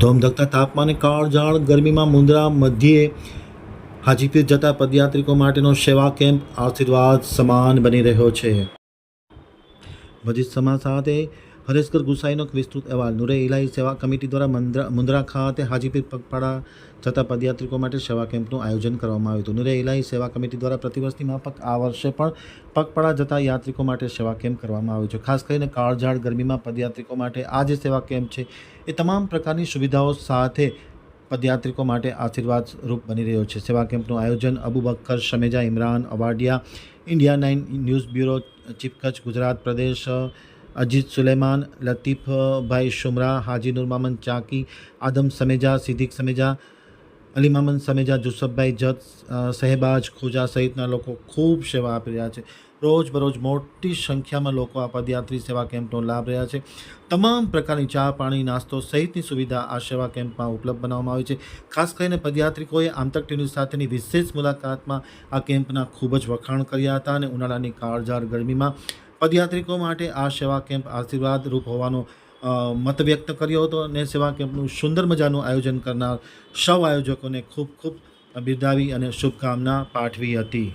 ધોમધકતા તાપમાને કાળઝાળ ગરમીમાં મુંદ્રા મધ્યે હાજીપીર જતા પદયાત્રિકો માટેનો સેવા કેમ્પ આશીર્વાદ સમાન બની રહ્યો છે. મજીદ સમાજ સાથે હરેશકર ગુસાઈનો વિસ્તૃત અહેવાલ. નુરે ઇલાહી સેવા કમિટી દ્વારા મુંદ્રા મુંદ્રા ખાતે હાજીપીર પગપાળા જતા પદયાત્રિકો માટે સેવા કેમ્પનું આયોજન કરવામાં આવ્યું હતું. નુરે ઇલાહી સેવા કમિટી દ્વારા પ્રતિવર્ષની માફક આ વર્ષે પણ પગપાળા જતા યાત્રિકો માટે સેવા કેમ્પ કરવામાં આવ્યો છે. ખાસ કરીને કાળઝાળ ગરમીમાં પદયાત્રિકો માટે આ જે સેવા કેમ્પ છે, એ તમામ પ્રકારની સુવિધાઓ સાથે પદયાત્રિકો માટે આશીર્વાદ રૂપ બની રહ્યો છે. સેવા કેમ્પનું આયોજન Abu Bakkar, Shameja Imran, Awadiya, India nine news bureau chief Kutch Gujarat પ્રદેશ અજીત સુલેમાન લતીફભાઈ શુમરા, હાજી મામન ચાકી, આદમ સમેજા, સિદ્દીક સમેજા અલી મામન સમેજા, જુસફભાઈ જત સહેબાજ ખુજા સહિતના લોકો ખૂબ સેવા આપી રહ્યા છે. રોજ બરોજ મોટી સંખ્યામાં લોકો આ પદયાત્રી સેવા કેમ્પનો લાભ રહ્યા છે. તમામ પ્રકારની ચા, પાણી, નાસ્તો સહિતની સુવિધા આ સેવા કેમ્પમાં ઉપલબ્ધ બનાવવામાં આવી છે. ખાસ કરીને પદયાત્રિકોએ આમતક ટીવી સાથેની વિશેષ મુલાકાતમાં આ કેમ્પના ખૂબ જ વખાણ કર્યા હતા અને ઉનાળાની કાળઝાળ ગરમીમાં પદયાત્રિકો માટે આ સેવા કેમ્પ આશીર્વાદ રૂપ હોવાનો મત વ્યક્ત કર્યો હતો અને સેવા કેમ્પનું સુંદર મજાનું આયોજન કરનાર સૌ આયોજકોને ખૂબ ખૂબ બિરદાવી અને શુભકામના પાઠવી હતી.